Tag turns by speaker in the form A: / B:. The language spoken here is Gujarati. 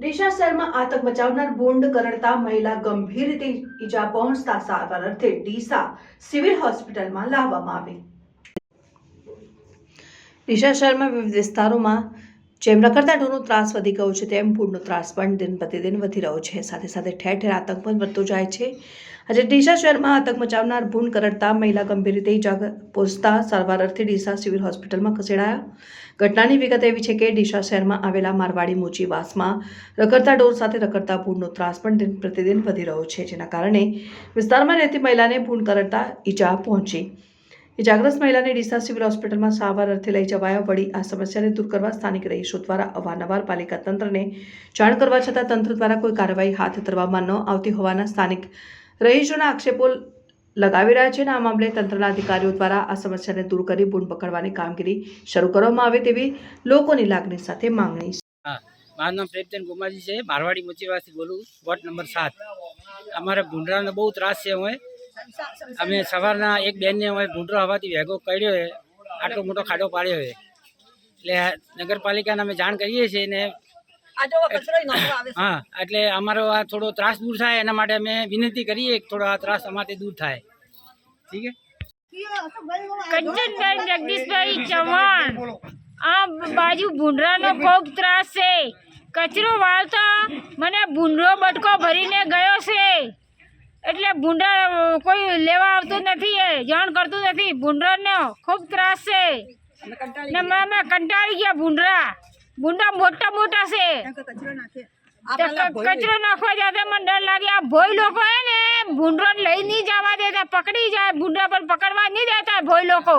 A: ડીસા શહેરમાં આતંક મચાવનાર બોન્ડ કરડતા મહિલા ગંભીર રીતે ઈજા પહોંચતા સારવાર અર્થે ડીસા સિવિલ હોસ્પિટલમાં લાવવામાં આવી. ડીસા શહેરમાં વિવિધ વિસ્તારોમાં જેમ રખડતા ત્રાસ વધી ગયો છે, તેમ ભૂડનો ત્રાસ પણ દિન પ્રતિદિન વધી રહ્યો છે. સાથે સાથે ઠેર ઠેર આતંક પણ વધતો જાય છે. આજે ડીસા શહેરમાં આતંક મચાવનાર ભૂંડ કરડતા મહિલા ગંભીર રીતે ઈજા પહોંચતા સારવાર અર્થે ડીસા સિવિલ હોસ્પિટલમાં ખસેડાયા. ઘટનાની વિગત એવી છે કે ડીસા શહેરમાં આવેલા મારવાડી મોચીવાસમાં રખડતા ઢોર સાથે રખડતા ભૂંડનો ત્રાસ પણ દિન પ્રતિદિન વધી રહ્યો છે, જેના કારણે વિસ્તારમાં રહેતી મહિલાને ભૂંડ કરડતા ઈજા પહોંચી. ઇજાગ્રસ્ત મહિલાને ડીસા સિવિલ હોસ્પિટલમાં સારવાર અર્થે લઈ જવાયા વળી આ સમસ્યાને દૂર કરવા સ્થાનિક રહીશો દ્વારા અવારનવાર પાલિકા તંત્રને જાણ કરવા છતાં તંત્ર દ્વારા કોઈ કાર્યવાહી હાથ ધરવામાં ન આવતી હોવાના સ્થાનિક રહીશોના આક્ષેપો લગાવી રહ્યા છે અને આ મામલે તંત્રના અધિકારીઓ દ્વારા આ સમસ્યાને દૂર કરી ભૂંડ પકડવાની કામગીરી શરૂ કરવામાં આવે તેવી લોકોની લાગણી સાથે માંગણી છે.
B: મારું નામ પ્રેમચંદ કુમારજી છે. મારવાડી મોચીવાસથી બોલું વોર્ડ નંબર સાત. અમારે ભૂંડરાનો બહુ ત્રાસ છે અમે અમે સવારના એક બેનને અમે ભૂંડરો હવાથી ભેગો કર્યો છે. આટલો મોટો ખાડો પાડ્યો છે. એટલે નગરપાલિકાને અમે જાણ કરીએ છીએ ને હા એટલે અમારો આ થોડો ત્રાસ દૂર થાય એના માટે અમે વિનંતી કરીએ થોડો આ ત્રાસ અમારાથી દૂર થાય. ઠીક છે?
C: કંચનભાઈ જગદીશભાઈ ચૌહાણ આ બાજુ ભૂંડરાનો ખૂબ ત્રાસ છે. કચરો વાળતા મને ભૂંડરો બટકો ભરીને ગયો છે. એટલે ભૂંડા કોઈ લેવા આવતું નથી એ જાણ કરતું નથી. ભૂંડરાનો ખૂબ ત્રાસ છે. ને અમે કંટાળી ગયા ભૂંડરા. ભૂંડા મોટા મોટા છે. કચરો નાખવા જતા મને ડર લાગે. આ ભોઈ લોકો હે ને ભૂંડરો લઈ નહીં જવા દેતા પકડી જાય. ભૂંડા પર પકડવા નહીં દેતા ભોઈ લોકો